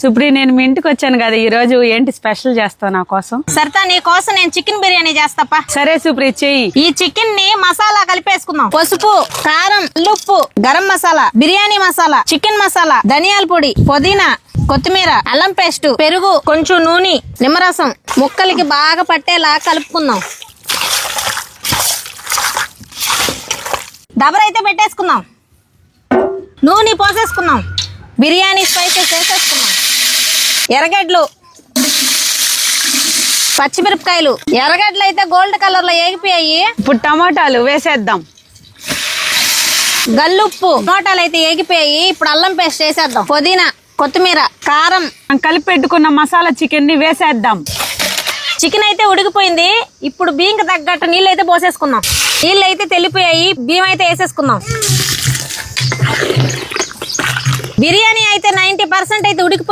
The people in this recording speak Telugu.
సుప్రి నేను మీ ఇంటికి వచ్చాను కదా ఈ రోజు ఏంటి స్పెషల్ చేస్తావు నా కోసం? సరితా నీ కోసం నేను చికెన్ బిర్యానీ చేస్తాపా? సరే సుప్రి చెయ్యి. ఈ చికెన్ని మసాలా కలిపేసుకుందాం. పసుపు కారం ఉప్పు గరం మసాలా బిర్యానీ మసాలా చికెన్ మసాలా ధనియాల పొడి పుదీనా కొత్తిమీర అల్లం పేస్ట్ పెరుగు కొంచెం నూనె నిమ్మరసం ముక్కలకి బాగా పట్టేలా కలుపుకుందాం. దబరైతే పెట్టేసుకుందాం. నూనె పోసేసుకుందాం. బిర్యానీ స్పైసెస్ వేసేసుకుందాం ఎర్రగడ్డలు. పచ్చిమిరపకాయలు. ఎర్రగడ్డలు అయితే గోల్డ్ కలర్లో ఏగిపోయాయి. ఇప్పుడు టమాటాలు వేసేద్దాం. గల్లుప్పు. టమాటాలు అయితే ఏగిపోయాయి. ఇప్పుడు అల్లం పేస్ట్ వేసేద్దాం పుదీనా కొత్తిమీర కారం. కలిపి పెట్టుకున్న మసాలా చికెన్ని వేసేద్దాం. చికెన్ అయితే ఉడికిపోయింది. ఇప్పుడు బియ్యంకి తగ్గట్టు నీళ్ళు అయితే పోసేసుకుందాం. నీళ్ళు అయితే తెలిపోయాయి. బియ్యం అయితే వేసేసుకుందాం. బిర్యానీ అయితే నైన్టీ పర్సెంట్ అయితే ఉడికిపోయి